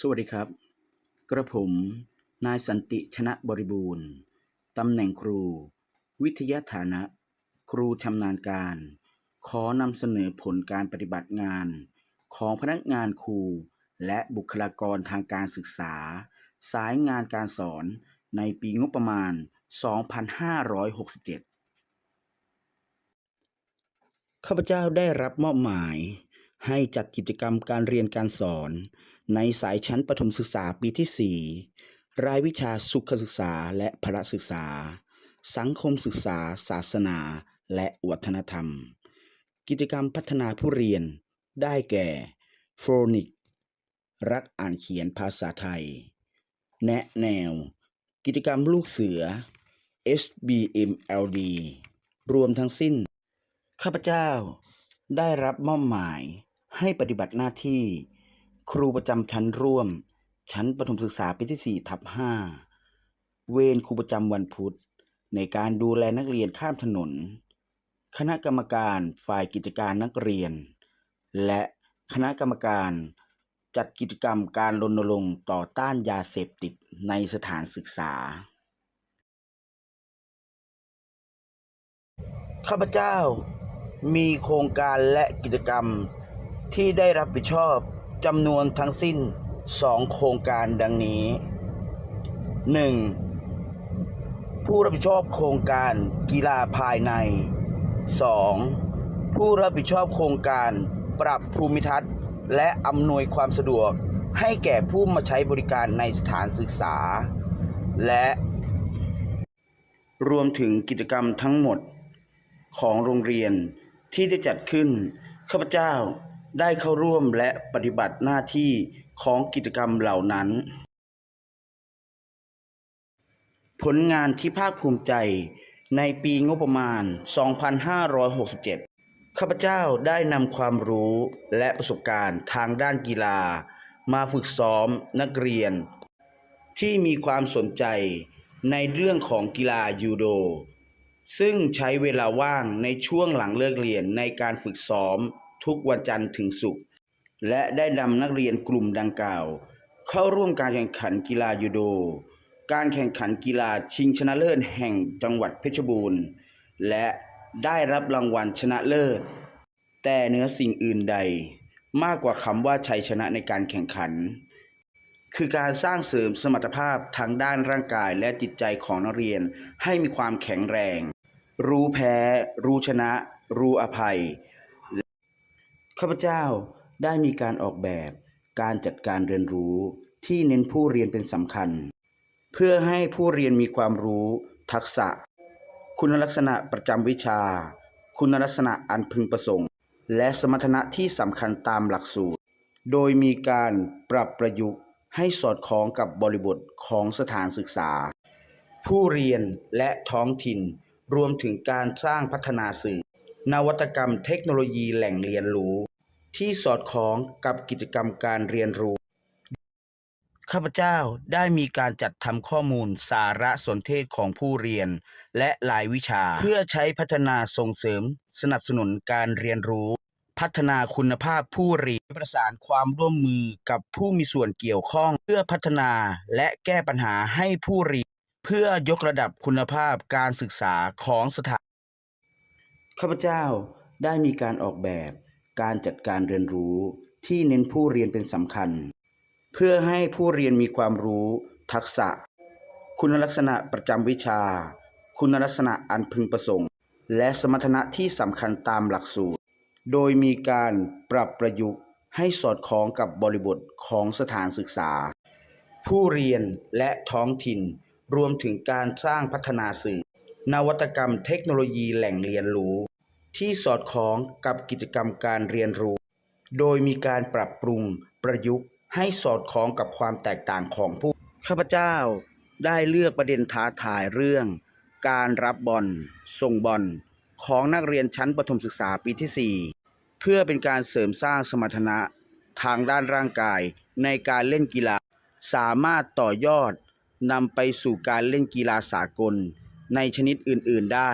สวัสดีครับ กระผม นายสันติชนะบริบูรณ์ ตำแหน่งครู วิทยาฐานะ ครูชำนาญการ ขอนำเสนอผลการปฏิบัติงาน ของพนักงานครู และบุคลากรทางการศึกษา สายงานการสอนในปีงบประมาณ 2567 ข้าพเจ้าได้รับมอบหมายให้จัดกิจกรรมการเรียนการสอน ในสายชั้นประถมศึกษาปีที่ 4 รายวิชาสุขศึกษาและพละศึกษา สังคมศึกษา ศาสนา และวัฒนธรรม กิจกรรมพัฒนาผู้เรียน ได้แก่โฟนิก รักอ่านเขียนภาษาไทย แนะแนว กิจกรรมลูกเสือ SBMLD รวมทั้งสิ้น ข้าพเจ้าได้รับมอบหมายให้ปฏิบัติหน้าที่ ครูประจำชั้นร่วม ชั้นประถมศึกษาปีที่4ทับ5เวรครูประจำวันพุธ ในการดูแลนักเรียนข้ามถนน คณะกรรมการฝ่ายกิจการนักเรียน และคณะกรรมการจัดกิจกรรมการรณรงค์ต่อต้านยาเสพติดในสถานศึกษา ข้าพเจ้ามีโครงการและกิจกรรมที่ได้รับผิดชอบ จำนวนทั้งสิ้น 2 โครงการดังนี้ 1. ผู้รับผิดชอบโครงการกีฬาภายใน 2. ผู้รับผิดชอบโครงการปรับภูมิทัศน์ และอำนวยความสะดวกให้แก่ผู้มาใช้บริการในสถานศึกษา และ รวมถึงกิจกรรมทั้งหมดของโรงเรียนที่ได้จัดขึ้นข้าพเจ้า ได้เข้าร่วมและปฏิบัติหน้าที่ของกิจกรรมเหล่านั้น ผลงานที่ภาคภูมิใจในปีงบประมาณ 2567 ข้าพเจ้าได้นำความรู้และประสบการณ์ทางด้านกีฬา มาฝึกซ้อมนักเรียน ที่มีความสนใจในเรื่องของกีฬายูโด ซึ่งใช้เวลาว่างในช่วงหลังเลิกเรียนในการฝึกซ้อม ทุกวันจันทร์ถึงศุกร์และได้นำนักเรียนกลุ่มดังกล่าว เข้าร่วมการแข่งขันกีฬายูโด การแข่งขันกีฬาชิงชนะเลิศแห่งจังหวัดเพชรบูรณ์ และได้รับรางวัลชนะเลิศ แต่เนื้อสิ่งอื่นใด มากกว่าคำว่าชัยชนะในการแข่งขัน คือการสร้างเสริมสมรรถภาพทางด้านร่างกายและจิตใจของนักเรียนให้มีความแข็งแรง รู้แพ้ รู้ชนะ รู้อภัย ข้าพเจ้าได้มีการออกแบบการจัดการเรียนรู้ที่เน้นผู้เรียนเป็นสำคัญ เพื่อให้ผู้เรียนมีความรู้ ทักษะ คุณลักษณะประจำวิชา คุณลักษณะอันพึงประสงค์ และสมรรถนะที่สำคัญตามหลักสูตร โดยมีการปรับประยุกต์ให้สอดคล้องกับบริบทของสถานศึกษา ผู้เรียนและท้องถิ่นรวมถึงการสร้างพัฒนาสื่อ นวัตกรรมเทคโนโลยีแหล่งเรียนรู้ ที่สอดคล้องกับกิจกรรมการเรียนรู้ ข้าพเจ้าได้มีการจัดทำข้อมูลสารสนเทศของผู้เรียน และรายวิชา เพื่อใช้พัฒนาส่งเสริม สนับสนุนการเรียนรู้ พัฒนาคุณภาพผู้เรียนประสานความร่วมมือกับผู้มีส่วนเกี่ยวข้อง เพื่อพัฒนาและแก้ปัญหาให้ผู้เรียน เพื่อยกระดับคุณภาพการศึกษาของสถาน ข้าพเจ้าได้มีการออกแบบการจัดการเรียนรู้ที่เน้นผู้เรียนเป็นสำคัญ เพื่อให้ผู้เรียนมีความรู้ ทักษะ คุณลักษณะประจำวิชา คุณลักษณะอันพึงประสงค์ และสมรรถนะที่สำคัญตามหลักสูตร โดยมีการปรับประยุกต์ให้สอดคล้องกับบริบทของสถานศึกษา ผู้เรียนและท้องถิ่นรวมถึงการสร้างพัฒนาสื่อ นวัตกรรมเทคโนโลยีแหล่งเรียนรู้ ที่สอดคล้องกับกิจกรรมการเรียนรู้ โดยมีการปรับปรุงประยุกต์ให้สอดคล้องกับความแตกต่างของผู้ ข้าพเจ้าได้เลือกประเด็นท้าทายเรื่อง การรับบอลส่งบอลของนักเรียนชั้นประถมศึกษาปีที่ 4 เพื่อเป็นการเสริมสร้างสมรรถนะทางด้านร่างกายในการเล่นกีฬา สามารถต่อยอดนำไปสู่การเล่นกีฬาสากล ในชนิดอื่นๆได้